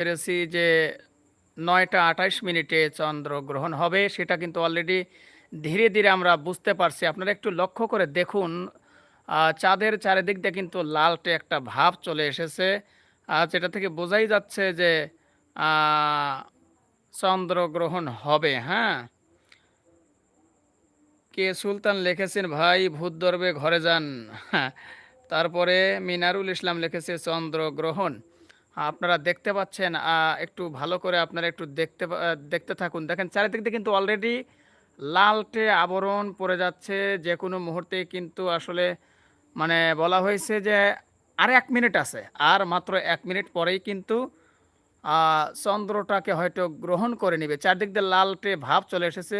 পেরেছি যে নয়টা আঠাইশ মিনিটে চন্দ্রগ্রহণ হবে সেটা কিন্তু অলরেডি ধীরে ধীরে আমরা বুঝতে পারছি। আপনারা একটু লক্ষ্য করে দেখুন চাঁদের চারিদিক দিয়ে কিন্তু লালটে একটা ভাব চলে এসেছে। আর যেটা থেকে বোঝাই যাচ্ছে যে চন্দ্রগ্রহণ হবে হ্যাঁ? কে সুলতান লিখেছেন ভাই ভূত দরবে ঘরে যান। হ্যাঁ, তারপরে মিনারুল ইসলাম লিখেছে চন্দ্রগ্রহণ। আপনারা দেখতে পাচ্ছেন একটু ভালো করে আপনারা একটু দেখতে দেখতে থাকুন। দেখেন, চারিদিক দিয়ে কিন্তু অলরেডি লালটে আবরণ পড়ে যাচ্ছে। যে কোনো মুহূর্তে কিন্তু আসলে মানে বলা হয়েছে যে আর এক মিনিট আছে, আর মাত্র এক মিনিট পরেই কিন্তু চন্দ্রটাকে হয়তো গ্রহণ করে নেবে। চারদিক দিয়ে লালটে ভাব চলে এসেছে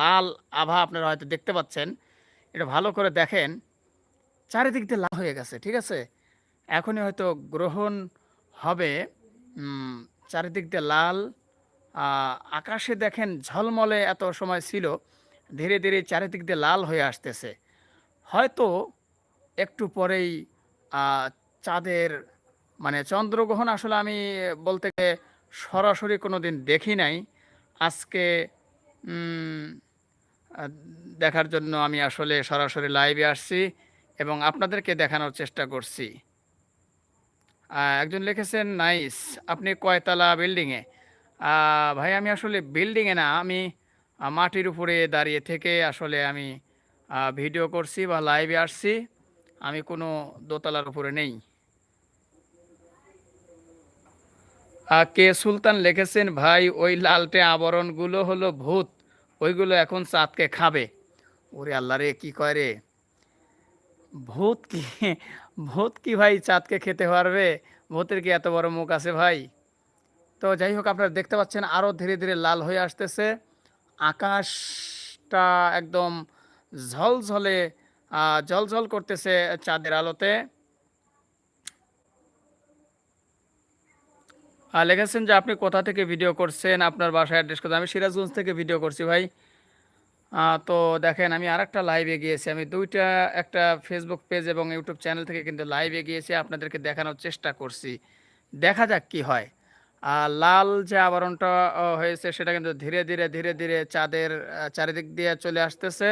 লাল আভা আপনারা হয়তো দেখতে পাচ্ছেন। এটা ভালো করে দেখেন, চারিদিক দিয়ে লাল হয়ে গেছে, ঠিক আছে? এখনই হয়তো গ্রহণ হবে চারিদিক দিয়ে লাল আকাশে দেখেন ঝলমলে এত সময় ছিল, ধীরে ধীরে চারিদিক দিয়ে লাল হয়ে আসতেছে। হয়তো একটু পরেই চাঁদের মানে চন্দ্রগ্রহণ আসলে আমি বলতে গেলে সরাসরি কোনো দিন দেখি নাই। আজকে দেখার জন্য আমি আসলে সরাসরি লাইভে আসছি এবং আপনাদেরকে দেখানোর চেষ্টা করছি। একজন লিখেছেন, নাইস, আপনি কয়তলা বিল্ডিংয়ে ভাই, আমি আসলে বিল্ডিংয়ে না, আমি মাটির উপরে দাঁড়িয়ে থেকে আসলে আমি ভিডিও করছি বা লাইভে আসছি, আমি কোনো দোতলার উপরে নেই। কে সুলতান লিখেছেন, ভাই, ওই লালটে আবরণগুলো হলো ভূত, ওইগুলো এখন চাঁদকে খাবে। ওরে আল্লাহ রে, কী কয় রে? ভূত কি? ভূত কি ভাই চাঁদকে খেতে পারবে? ভূতের কি এত বড় মুখ আছে ভাই? তো যাই হোক আপনারা দেখতে পাচ্ছেন আরও ধীরে ধীরে লাল হয়ে আসতেছে। আকাশটা একদম ঝলঝলে আহ, ঝলঝল করতেছে চাঁদের আলোতে। লিখেছেন যে আপনি কোথা থেকে ভিডিও করছেন? আপনার বাসায় অ্যাড্রেস কোথায়? আমি সিরাজগঞ্জ থেকে ভিডিও করছি ভাই। তো দেখেন, আমি আরেকটা লাইভে গিয়েছি। আমি দুইটা, একটা ফেসবুক পেজ এবং ইউটিউব চ্যানেল থেকে কিন্তু লাইভে গিয়েছি। আপনাদেরকে দেখানোর চেষ্টা করছি। দেখা যাক কি হয়। আর লাল যে আবরণটা হয়েছে, সেটা কিন্তু ধীরে ধীরে ধীরে ধীরে চাঁদের চারিদিক দিয়ে চলে আসতেছে।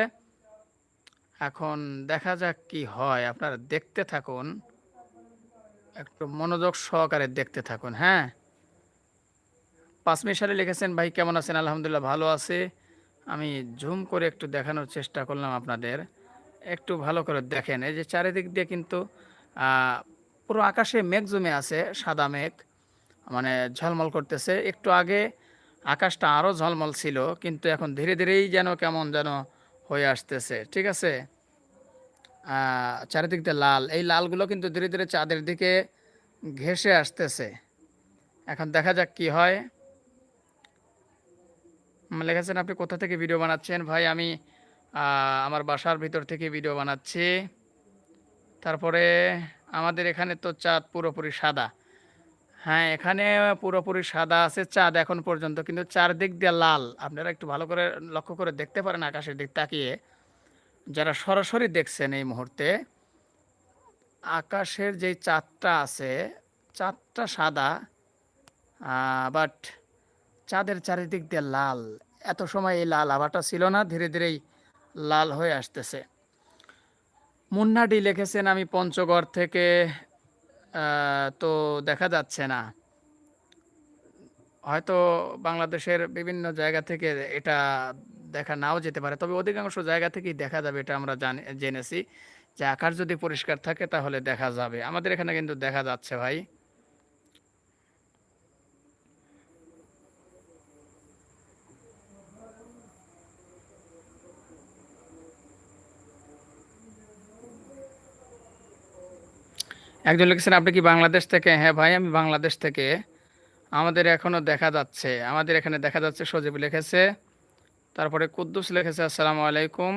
এখন দেখা যাক কি হয়। আপনারা দেখতে থাকুন। একটু মনোযোগ সহকারে দেখতে থাকুন হ্যাঁ? পাঁচমি সালে লিখেছেন, ভাই, কেমন আছেন? আলহামদুলিল্লাহ, ভালো আছে। আমি জুম করে একটু দেখানোর চেষ্টা করলাম আপনাদের। একটু ভালো করে দেখেন, এই যে চারিদিক দিয়ে কিন্তু পুরো আকাশে মেঘ জমে আছে, সাদা মেঘ মানে ঝলমল করতেছে। একটু আগে আকাশটা আরও ঝলমল ছিল, কিন্তু এখন ধীরে ধীরেই যেন কেমন যেন হয়ে আসতেছে, ঠিক আছে? চারিদিক দিয়ে লাল, এই লালগুলো কিন্তু ধীরে ধীরে চাঁদের দিকে ঘেসে আসতেছে। এখন দেখা যাক কি হয়। লিখেছেন আপনি কোথা থেকে ভিডিও বানাচ্ছেন? ভাই, আমি আমার বাসার ভিতর থেকে ভিডিও বানাচ্ছি। তারপরে আমাদের এখানে তো চাঁদ পুরোপুরি সাদা। হ্যাঁ এখানে পুরোপুরি সাদা আছে, চাঁদ এখন পর্যন্ত, কিন্তু চারদিক দিয়ে লাল। আপনারা একটু ভালো করে লক্ষ্য করে দেখতে পারেন আকাশের দিক তাকিয়ে। যারা সরাসরি দেখছেন এই মুহূর্তে, আকাশের যেই চাঁদটা আছে, চাঁদটা সাদা বাট চাঁদের চারিদিক দিয়ে লাল। এত সময় এই লাল আভাটা ছিল না, ধীরে ধীরেই লাল হয়ে আসতেছে। মুন্নাডি লিখেছেন, আমি পঞ্চগড় থেকে তো দেখা যাচ্ছে না। হয়তো বাংলাদেশের বিভিন্ন জায়গা থেকে এটা দেখা নাও যেতে পারে। তবে অধিকাংশ জায়গা থেকেই দেখা যাবে, এটা আমরা জানি, জেনেছি। যে আকাশ যদি পরিষ্কার থাকে, তাহলে দেখা যাবে। আমাদের এখানে কিন্তু দেখা যাচ্ছে ভাই। একজন লিখেছেন, আপনি কি বাংলাদেশ থেকে? হ্যাঁ ভাই, আমি বাংলাদেশ থেকে। আমাদের এখনও দেখা যাচ্ছে, আমাদের এখানে দেখা যাচ্ছে, সজীব লিখেছে, তারপরে কুদ্দুস লিখেছে, আসসালামু আলাইকুম।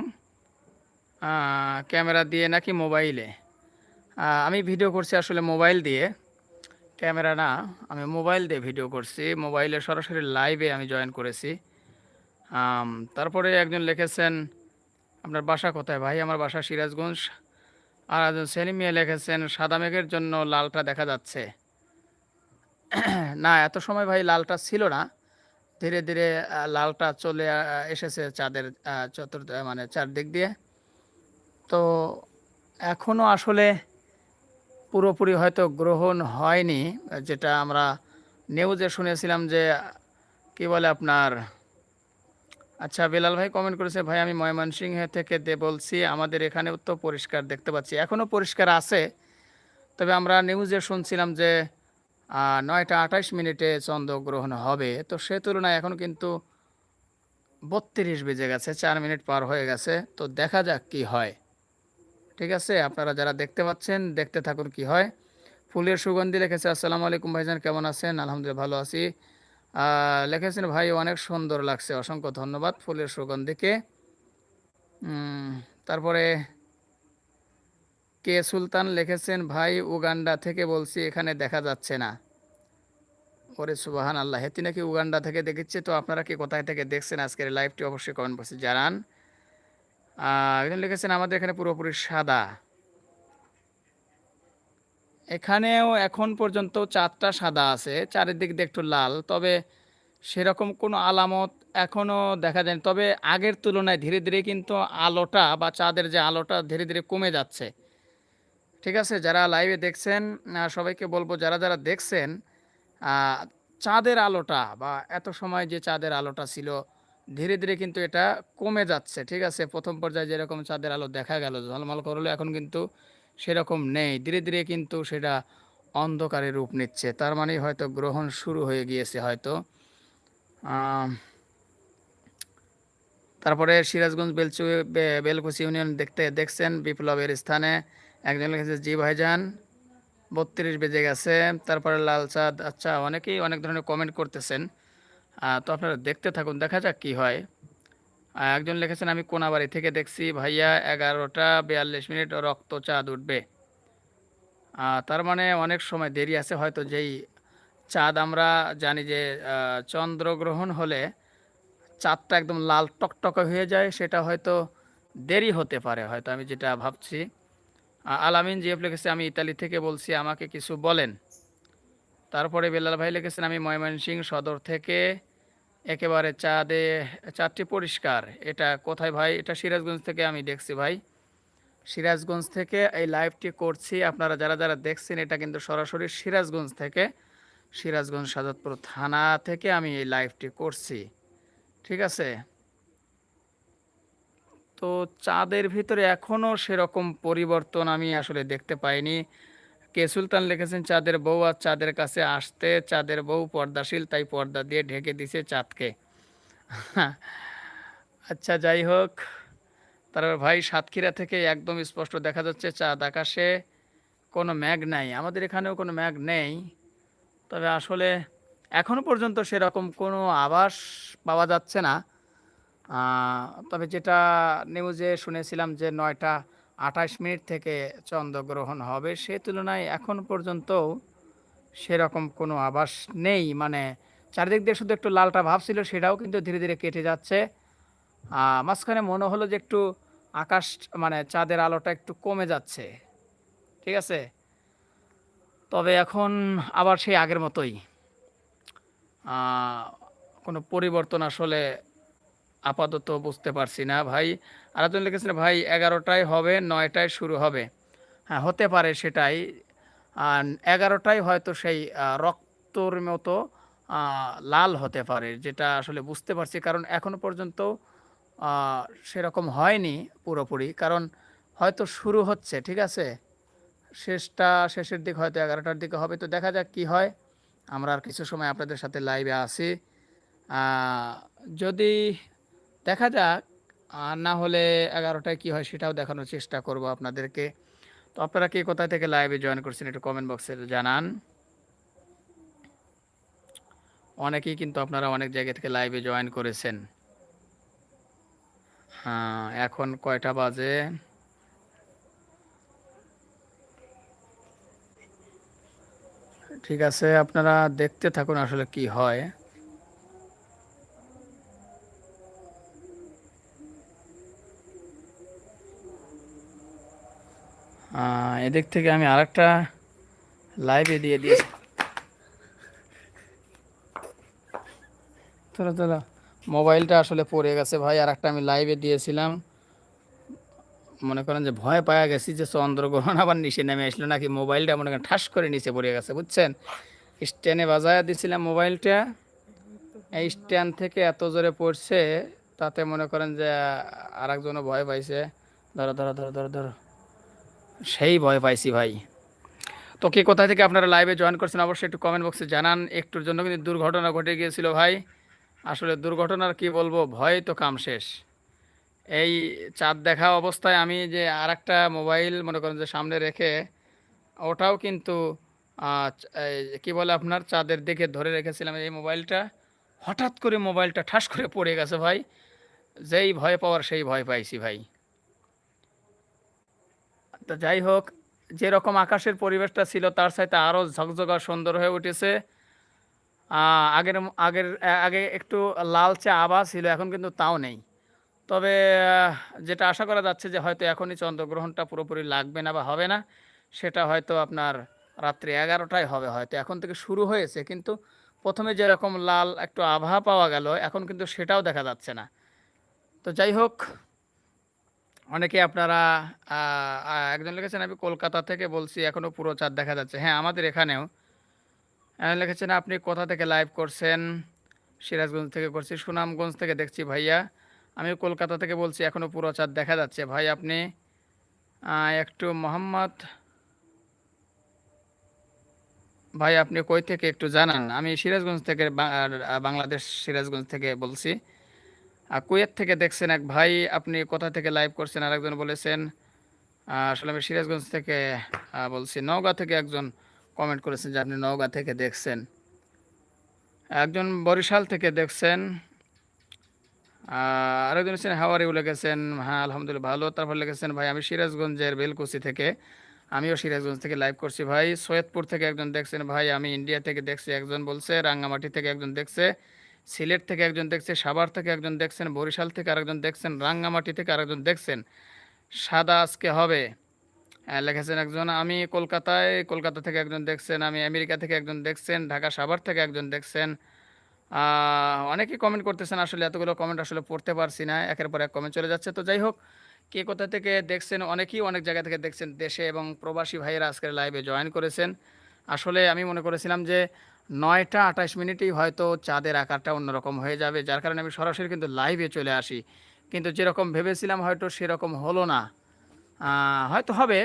ক্যামেরা দিয়ে নাকি মোবাইলে? আমি ভিডিও করছি আসলে মোবাইল দিয়ে, ক্যামেরা না, আমি মোবাইল দিয়ে ভিডিও করছি। মোবাইলে সরাসরি লাইভে আমি জয়েন করেছি। তারপরে একজন লিখেছেন, আপনার বাসা কোথায় ভাই? আমার বাসা সিরাজগঞ্জ। আর একজন সেলিম মিয়া লিখেছেন, সাদা মেঘের জন্য লালটা দেখা যাচ্ছে। না, এত সময় ভাই লালটা ছিল না। ধীরে ধীরে লালটা চলে এসেছে চাঁদের চতুর্থ মানে চারদিক দিয়ে। তো এখনও আসলে পুরোপুরি হয়তো গ্রহণ হয়নি, যেটা আমরা নিউজে শুনেছিলাম যে, কি বলে আপনার আচ্ছা বেলাল ভাই কমেন্ট করেছে, ভাই, আমি ময়মনসিংহ থেকে দে বলছি আমাদের এখানেও তো পরিষ্কার দেখতে পাচ্ছি। এখনও পরিষ্কার আছে। তবে আমরা নিউজে শুনছিলাম যে নয়টা আঠাশ মিনিটে চন্দ্রগ্রহণ হবে। তো সে তুলনায় এখন কিন্তু বত্রিশ বেজে গেছে, চার মিনিট পার হয়ে গেছে। তো দেখা যাক কি হয়। ঠিক আছে? আপনারা যারা দেখতে পাচ্ছেন, দেখতে থাকুন কি হয়। ফুলের সুগন্ধি লিখেছে, আসসালামু আলাইকুম ভাইজান, কেমন আছেন? আলহামদুলিল্লাহ, ভালো আছি। লিখেছেন ভাই, অনেক সুন্দর লাগছে, অসংখ্য ধন্যবাদ ফুলের সুগন্ধিকে। তারপরে কে সুলতান লিখেছেন, ভাই, উগান্ডা থেকে বলছি, এখানে দেখা যাচ্ছে না। ওরে সুবাহান আল্লাহ হেতি নাকি উগান্ডা থেকে দেখেছি, তো আপনারা কি কোথায় থেকে দেখছেন আজকের লাইভটি অবশ্যই কমেন্ট বক্সে জানান। একজন লিখেছেন, আমাদের এখানে পুরোপুরি সাদা। এখানেও এখন পর্যন্ত চাঁদটা সাদা আছে, চারিদিক দিয়ে একটু লাল। তবে সেরকম কোনো আলামত এখনও দেখা যায়নি। তবে আগের তুলনায় ধীরে ধীরে কিন্তু আলোটা বা চাঁদের যে আলোটা ধীরে ধীরে কমে যাচ্ছে। ঠিক আছে, যারা লাইভে দেখছেন সবাইকে বলব যারা যারা দেখছেন চাঁদের আলোটা বা এত সময় যে চাঁদের আলোটা ছিল, ধীরে ধীরে কিন্তু এটা কমে যাচ্ছে। ঠিক আছে, প্রথম পর্যায়ে যেরকম চাঁদের আলো দেখা গেল, ঝলমল করল, এখন কিন্তু সেরকম নেই। ধীরে ধীরে কিন্তু সেটা অন্ধকারে রূপ নিচ্ছে। তার মানে হয়তো গ্রহণ শুরু হয়ে গিয়েছে হয়তো। তারপরে সিরাজগঞ্জ বেলচু বেলকুচি ইউনিয়ন দেখতে দেখছেন বিপ্লবের স্থানে। একজন লিখেছে, জি ভাইজান, বত্রিশ বেজে গেছে। তারপরে লাল চাঁদ আচ্ছা অনেকেই অনেক ধরনের কমেন্ট করতেছেন। তো আপনারা দেখতে থাকুন, দেখা যাক কি হয়। একজন লিখেছেন, আমি কোনাবাড়ি থেকে দেখছি ভাইয়া এগারোটা বিয়াল্লিশ মিনিট রক্ত চাঁদ উঠবে। তার মানে অনেক সময় দেরি আছে, হয়তো যেই চাঁদ আমরা জানি যে চন্দ্রগ্রহণ হলে চাঁদটা একদম লাল টকটকে হয়ে যায়, সেটা হয়তো দেরি হতে পারে, হয়তো আমি যেটা ভাবছি। আলামিন জিএফ লিখেছে, আমি ইতালি থেকে বলছি, আমাকে কিছু বলেন। তারপরে বেলাল ভাই লিখেছেন, আমি ময়মনসিংহ সদর থেকে একেবারে চাঁদে, চাঁদটি পরিষ্কার। এটা কোথায় ভাই? এটা সিরাজগঞ্জ থেকে আমি দেখছি ভাই। সিরাজগঞ্জ থেকে এই লাইভটি করছি। আপনারা যারা যারা দেখছেন, এটা কিন্তু সরাসরি সিরাজগঞ্জ থেকে, সিরাজগঞ্জ সাজাদপুর থানা থেকে আমি এই লাইভটি করছি। ঠিক আছে? তো চাঁদের ভিতরে এখনও সেরকম পরিবর্তন আমি আসলে দেখতে পাইনি। কে সুলতান লিখেছেন, চাঁদের বউ আর চাঁদের কাছে আসতে চাঁদের বউ পর্দাশীল, তাই পর্দা দিয়ে ঢেকে দিছে চাঁদকে। আচ্ছা যাই হোক তারপর ভাই সাতক্ষীরা থেকে একদম স্পষ্ট দেখা যাচ্ছে, চাঁদ আকাশে কোনো ম্যাগ নাই। আমাদের এখানেও কোনো ম্যাগ নেই, তবে আসলে এখনও পর্যন্ত সেরকম কোনো আভাস পাওয়া যাচ্ছে না। তবে যেটা নিউজে শুনেছিলাম যে নয়টা আঠাশ মিনিট থেকে চন্দ্রগ্রহণ হবে। সে তুলনায় এখন পর্যন্ত সেরকম কোনো আভাস নেই। মানে চারিদিক দিয়ে শুধু একটু লালটা ভাব ছিল, সেটাও কিন্তু ধীরে ধীরে কেটে যাচ্ছে। মাঝখানে মনে হলো যে একটু আকাশ মানে চাঁদের আলোটা একটু কমে যাচ্ছে। ঠিক আছে? তবে এখন আবার সেই আগের মতোই। কোনো পরিবর্তন আসলে আপাতত বুঝতে পারছি না, ভাই। আরেকজন লিখেছেন, ভাই, এগারোটায় হবে, নয়টায় শুরু হবে। হ্যাঁ হতে পারে সেটাই। এগারোটায় হয়তো সেই রক্তর মতো লাল হতে পারে, যেটা আসলে বুঝতে পারছি। কারণ এখনও পর্যন্ত সেরকম হয়নি পুরোপুরি। কারণ হয়তো শুরু হচ্ছে, ঠিক আছে? শেষটা, শেষের দিক হয়তো এগারোটার দিকে হবে। তো দেখা যাক কি হয়। আমরা আর কিছু সময় আপনাদের সাথে লাইভে আসি যদি দেখা যাক, আর না হলে এগারোটায় কি হয় সেটাও দেখানোর চেষ্টা করব আপনাদেরকে। তো আপনারা কি কোথায় থেকে লাইভে জয়েন করছেন একটু কমেন্ট বক্সে জানান। অনেকেই কিন্তু আপনারা অনেক জায়গা থেকে লাইভে জয়েন করেছেন। হ্যাঁ এখন কয়টা বাজে? ঠিক আছে, আপনারা দেখতে থাকুন আসলে কি হয়। এদিক থেকে আমি আরেকটা লাইভে দিয়ে দিয়েছি। তোরা তোরা মোবাইলটা আসলে পড়ে গেছে ভাই আর একটা আমি লাইভে দিয়েছিলাম। মনে করেন যে ভয় পাওয়া গেছি যে চন্দ্রগ্রহণ আবার নিচে নেমে আসলো, নাকি মোবাইলটা মনে করেন ঠাস করে নিচে পড়ে গেছে, বুঝছেন? স্ট্যান্ডে বাজায় দিছিলাম মোবাইলটা এই স্ট্যান্ড থেকে এত জোরে পড়ছে, তাতে মনে করেন যে আর একজনও ভয় পাইছে। ধরো ধরো ধরো ধরো ধরো। সেই ভয় পাইছি ভাই। তো কে কোথা থেকে আপনারা লাইভে জয়েন করছেন অবশ্যই একটু কমেন্ট বক্সে জানান। একটুর জন্য কিন্তু দুর্ঘটনা ঘটে গিয়েছিল ভাই। আসলে দুর্ঘটনার কি বলব, ভয় তো কাম শেষ। এই চাঁদ দেখা অবস্থায় আমি যে আর একটা মোবাইল মনে করেন যে সামনে রেখে, ওটাও কিন্তু কি বলে আপনার, চাঁদের দিকে ধরে রেখেছিলাম এই মোবাইলটা হঠাৎ করে মোবাইলটা ঠাস করে পড়ে গেছে ভাই। যেই ভয় পাওয়ার সেই ভয় পাইছি ভাই। তো যাই হোক, যেরকম আকাশের পরিবেশটা ছিল, তার সাথে আরও ঝকঝকা সুন্দর হয়ে উঠেছে। আগের আগের আগে একটু লালচে আভা ছিল, এখন কিন্তু তাও নেই। তবে যেটা আশা করা যাচ্ছে যে হয়তো এখনই চন্দ্রগ্রহণটা পুরোপুরি লাগবে না বা হবে না, সেটা হয়তো আপনার রাত্রি এগারোটায় হবে হয়তো। এখন থেকে শুরু হয়েছে, কিন্তু প্রথমে যেরকম লাল একটু আভা পাওয়া গেল, এখন কিন্তু সেটাও দেখা যাচ্ছে না। তো যাই হোক অনেকে আপনারা একজন লিখেছেন, আমি কলকাতা থেকে বলছি এখনও পুরো চাঁদ দেখা যাচ্ছে। হ্যাঁ আমাদের এখানেও। লিখেছেন, আপনি কোথা থেকে লাইভ করছেন? সিরাজগঞ্জ থেকে করছি, সুনামগঞ্জ থেকে দেখছি, ভাইয়া, আমি কলকাতা থেকে বলছি এখনও পুরো চাঁদ দেখা যাচ্ছে। ভাই, আপনি একটু মোহাম্মদ, ভাই, আপনি কই থেকে একটু জানান? আমি সিরাজগঞ্জ থেকে বাংলাদেশ সিরাজগঞ্জ থেকে বলছি। কুয়েত থেকে দেখছেন এক ভাই, আপনি কোথা থেকে লাইভ করছেন? আরেকজন বলেছেন আসলে আমি সিরাজগঞ্জ থেকে বলছি। নওগাঁ থেকে একজন কমেন্ট করেছেন যে আপনি নওগাঁ থেকে দেখছেন। একজন বরিশাল থেকে দেখছেন আরেকজন হচ্ছেন হাওয়ারি লিখেছেন হ্যাঁ আলহামদুলিল্লাহ, ভালো। তারপর লেগেছেন ভাই, আমি সিরাজগঞ্জের বেলকুচি থেকে, আমিও সিরাজগঞ্জ থেকে লাইভ করছি ভাই। সৈয়দপুর থেকে একজন দেখছেন, ভাই, আমি ইন্ডিয়া থেকে দেখছি। একজন বলছে, রাঙ্গামাটি থেকে একজন দেখছে। সিলেট থেকে একজন দেখছে সাভার থেকে একজন দেখছেন বরিশাল থেকে আরেকজন দেখছেন রাঙ্গামাটি থেকে আরেকজন দেখছেন। সাদা আজকে হবে। লেখেছেন একজন আমি কলকাতায় কলকাতা থেকে একজন দেখছেন আমি আমেরিকা থেকে একজন দেখছেন ঢাকা সাভার থেকে একজন দেখছেন। আহ, অনেকেই কমেন্ট করতেছেন আসলে এতগুলো কমেন্ট আসলে পড়তে পারছি না একের পর এক কমেন্ট চলে যাচ্ছে। তো যাই হোক কে কোথা থেকে দেখছেন অনেকেই অনেক জায়গা থেকে দেখছেন দেশে এবং প্রবাসী ভাইয়েরা আজকের লাইভে জয়েন করেছেন। আসলে আমি মনে করেছিলাম যে নয়টা আঠাশ মিনিটেই হয়তো চাঁদের আকারটা অন্যরকম হয়ে যাবে, যার কারণে আমি সরাসরি কিন্তু লাইভে চলে আসি। কিন্তু যেরকম ভেবেছিলাম হয়তো সেরকম হলো না। হয়তো হবে,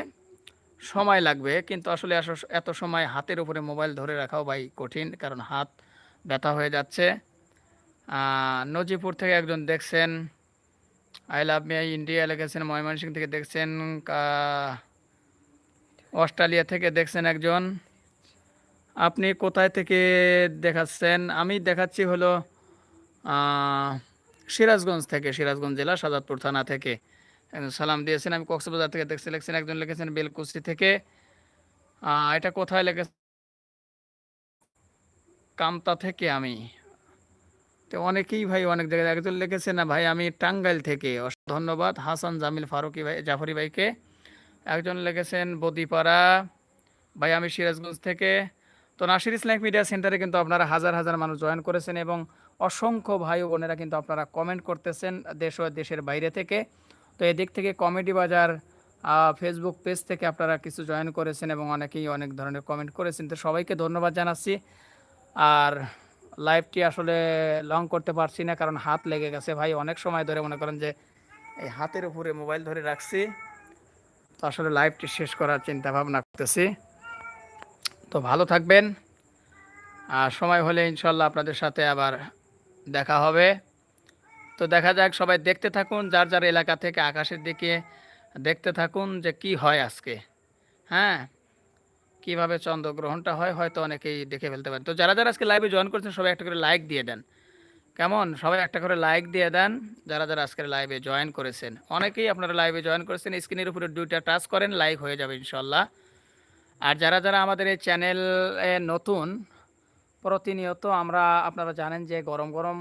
সময় লাগবে, কিন্তু আসলে এত সময় হাতের উপরে মোবাইল ধরে রাখাও ভাই কঠিন, কারণ হাত ব্যথা হয়ে যাচ্ছে। নজিপুর থেকে একজন দেখছেন আই লাভ মি ইন্ডিয়া লিখেছেন ময়মনসিংহ থেকে দেখছেন অস্ট্রেলিয়া থেকে দেখছেন একজন। আপনি কোথায় থেকে দেখাচ্ছেন? আমি দেখাচ্ছি হলো সিরাজগঞ্জ থেকে, সিরাজগঞ্জ জেলা, সাজাদপুর থানা থেকে। সালাম দিয়েছেন, আমি কক্সবাজার থেকে দেখছি, লিখছেন, একজন লিখেছেন বেলকুচি থেকে। এটা কোথায় লেখেছে কামতা থেকে আমি। তো অনেকেই ভাই, অনেক জায়গায় একজন লিখেছে না ভাই, আমি টাঙ্গাইল থেকে। ধন্যবাদ। হাসান জামিল ফারুকি ভাই, জাফরি ভাইকে। একজন লিখেছেন বদিপাড়া। ভাই, আমি সিরাজগঞ্জ থেকে। তো নাসির ইসলামিক মিডিয়া সেন্টারে কিন্তু আপনারা হাজার হাজার মানুষ জয়েন করেছেন এবং অসংখ্য ভাই বোনেরা কিন্তু আপনারা কমেন্ট করতেছেন দেশ ও দেশের বাইরে থেকে। তো এদিক থেকে কমেডি বাজার ফেসবুক পেজ থেকে আপনারা কিছু জয়েন করেছেন এবং অনেকেই অনেক ধরনের কমেন্ট করেছেন। তো সবাইকে ধন্যবাদ জানাচ্ছি। আর লাইভটি আসলে লং করতে পারছি না কারণ হাত লেগে গেছে ভাই। অনেক সময় ধরে মনে করেন যে এই হাতের উপরে মোবাইল ধরে রাখছি। তো আসলে লাইভটি শেষ করার চিন্তা ভাবনা করতেছি। তো ভালো থাকবেন। আর সময় হলে ইনশাল্লাহ আপনাদের সাথে আবার দেখা হবে। তো দেখা যাক, সবাই দেখতে থাকুন, যার যার এলাকা থেকে আকাশের দিকে দেখতে থাকুন যে কি হয় আজকে। হ্যাঁ কীভাবে চন্দ্রগ্রহণটা হয় হয়তো অনেকেই দেখে ফেলতে পারেন। তো যারা যারা আজকে লাইভে জয়েন করছেন, সবাই একটা করে লাইক দিয়ে দেন। কেমন? সবাই একটা করে লাইক দিয়ে দেন, যারা যারা আজকের লাইভে জয়েন করেছেন। অনেকেই আপনারা লাইভে জয়েন করেছেন স্ক্রিনের উপরে দুইটা টাচ করেন লাইক হয়ে যাবে ইনশাল্লাহ। আর যারা যারা আমাদের এই চ্যানেলে নতুন, প্রতিনিয়ত আমরা আপনারা জানেন যে গরম গরম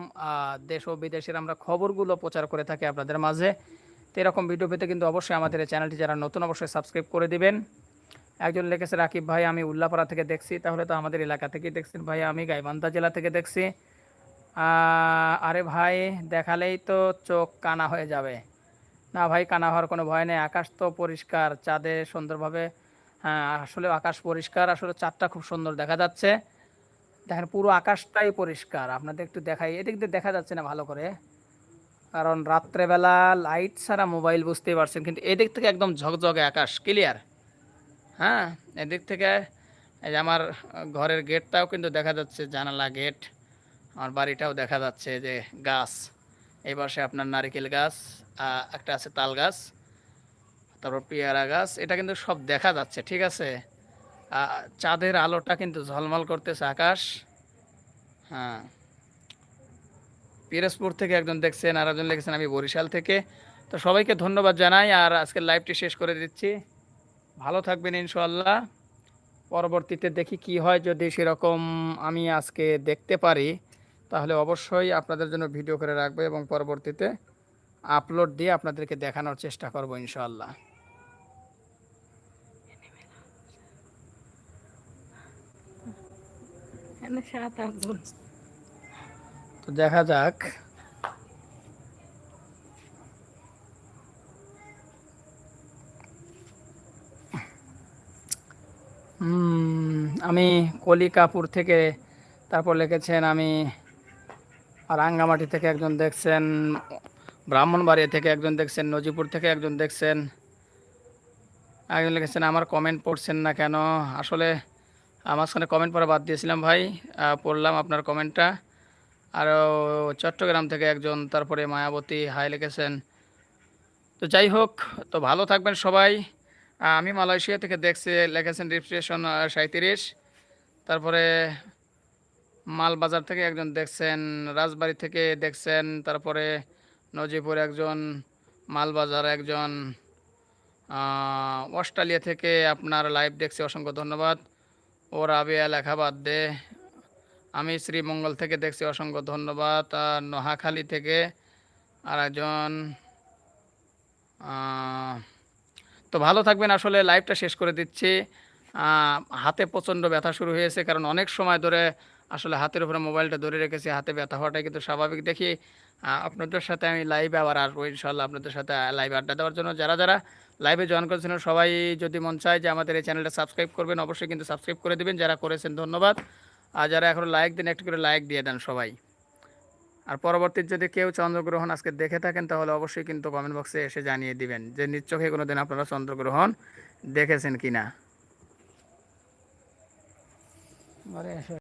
দেশ ও বিদেশের আমরা খবরগুলো প্রচার করে থাকি আপনাদের মাঝে। তো এরকম ভিডিও পেতে কিন্তু অবশ্যই আমাদের এই চ্যানেলটি যারা নতুন অবশ্যই সাবস্ক্রাইব করে দিবেন। একজন লিখেছে, রাকিব ভাই, আমি উল্লাপাড়া থেকে দেখছি। তাহলে তো আমাদের এলাকা থেকেই দেখছেন ভাই, আমি গাইবান্ধা জেলা থেকে দেখছি। আরে ভাই, দেখালেই তো চোখ কানা হয়ে যাবে। না ভাই, কানা হওয়ার কোনো ভয় নেই। আকাশ তো পরিষ্কার, চাঁদে সুন্দরভাবে আসলে আকাশ পরিষ্কার, আসলে চাঁদটা খুব সুন্দর দেখা যাচ্ছে। দেখেন, পুরো আকাশটাই পরিষ্কার। আপনাদের একটু দেখাই, এদিক দিয়ে দেখা যাচ্ছে না ভালো করে। কারণ রাত্রেবেলা লাইট ছাড়া মোবাইল বুঝতেই পারছেন, কিন্তু এদিক থেকে একদম ঝকঝকে আকাশ ক্লিয়ার হ্যাঁ এদিক থেকে এই আমার ঘরের গেটটাও কিন্তু দেখা যাচ্ছে, জানালা গেট আমার বাড়িটাও দেখা যাচ্ছে যে গাছ। এই পাশে আপনার নারিকেল গাছ একটা আছে তাল গাছ। তারপর পেয়ারা গাছ, এটা কিন্তু সব দেখা যাচ্ছে, ঠিক আছে? চাঁদের আলোটা কিন্তু ঝলমল করতেছে আকাশ। হ্যাঁ। পিরোজপুর থেকে একজন দেখছেন আর একজন লিখেছেন, আমি বরিশাল থেকে। তো সবাইকে ধন্যবাদ জানাই, আর আজকের লাইভটি শেষ করে দিচ্ছি। ভালো থাকবেন ইনশাল্লাহ পরবর্তীতে দেখি কি হয় যদি সেরকম আমি আজকে দেখতে পারি, তাহলে অবশ্যই আপনাদের জন্য ভিডিও করে রাখব এবং পরবর্তীতে আপলোড দিয়ে আপনাদেরকে দেখানোর চেষ্টা করব ইনশাল্লাহ তো দেখা যাক। আমি কলিকাপুর থেকে তারপর লিখেছেন আমি রাঙ্গামাটি থেকে একজন দেখছেন, ব্রাহ্মণবাড়িয়া থেকে একজন দেখছেন, নজিপুর থেকে একজন দেখছেন। একজন লিখেছেন, আমার কমেন্ট পড়ছেন না কেন? আসলে সঙ্গে কমেন্ট পড়া বাদ দিয়েছিলাম ভাই। পড়লাম আপনার কমেন্টটা আরও চট্টগ্রাম থেকে একজন, তারপরে মায়াবতী হাই লিখেছেন তো যাই হোক, তো ভালো থাকবেন সবাই। আমি মালয়েশিয়া থেকে দেখছি লিখেছেন রিফ্রেশন সাঁত্রিশ তারপরে মালবাজার থেকে একজন দেখছেন, রাজবাড়ি থেকে দেখছেন, তারপরে নজিপুর একজন, মালবাজার একজন। অস্ট্রেলিয়া থেকে আপনার লাইভ দেখছি, অসংখ্য ধন্যবাদ। ও রাবিয়া লেখা বাদ দে। আমি শ্রীমঙ্গল থেকে দেখছি অসংখ্য ধন্যবাদ। আর নোহাখালী থেকে আর একজন তো ভালো থাকবেন। আসলে লাইভটা শেষ করে দিচ্ছি। হাতে প্রচণ্ড ব্যথা শুরু হয়েছে, কারণ অনেক সময় ধরে আসলে হাতের উপরে মোবাইলটা ধরে রেখেছি, হাতে ব্যথা হওয়াটাই কিন্তু স্বাভাবিক। দেখি আপনাদের সাথে আমি লাইভে আবার আসব ইনশাল্লাহ আপনাদের সাথে লাইভে আড্ডা দেওয়ার জন্য। যারা যারা লাইভে জয়েন করেছেন, সবাই যদি মন চায় যে আমাদের এই চ্যানেলটা সাবস্ক্রাইব করবেন, অবশ্যই কিন্তু সাবস্ক্রাইব করে দিবেন। যারা করেছেন, ধন্যবাদ। আর যারা এখনও লাইক দেন একটু করে লাইক দিয়ে দেন সবাই। আর পরবর্তী যদি কেউ চন্দ্রগ্রহণ আজকে দেখে থাকেন, তাহলে অবশ্যই কিন্তু কমেন্ট বক্সে এসে জানিয়ে দিবেন যে চোখে কোনো দিন আপনারা চন্দ্রগ্রহণ দেখেছেন কি না